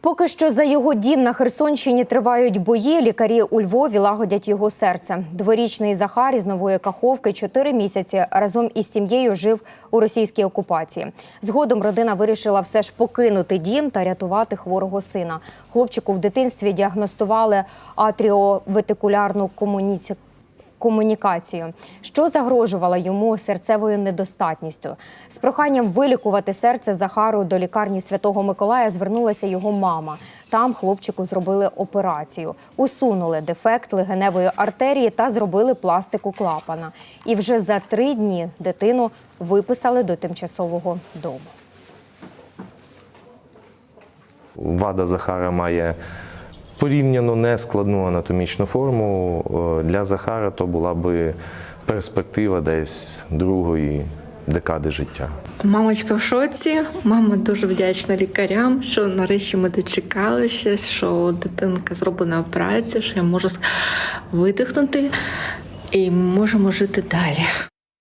Поки що за його дім на Херсонщині тривають бої. Лікарі у Львові лагодять його серце. Дворічний Захар із нової каховки чотири місяці разом із сім'єю жив у російській окупації. Згодом родина вирішила все ж покинути дім та рятувати хворого сина. Хлопчику в дитинстві діагностували атріоветикулярну комуніці комунікацію, що загрожувало йому серцевою недостатністю. З проханням вилікувати серце Захару до лікарні Святого Миколая звернулася його мама. Там хлопчику зробили операцію, усунули дефект легеневої артерії та зробили пластику клапана. І вже за три дні дитину виписали до тимчасового дому. Вада Захара має порівняно нескладну анатомічну форму. Е, Для Захара то була би перспектива десь другої декади життя. Мамочка в шоці. Мама дуже вдячна лікарям, що нарешті ми дочекалися, що дитинка зроблена операція, що я можу видихнути і можемо жити далі.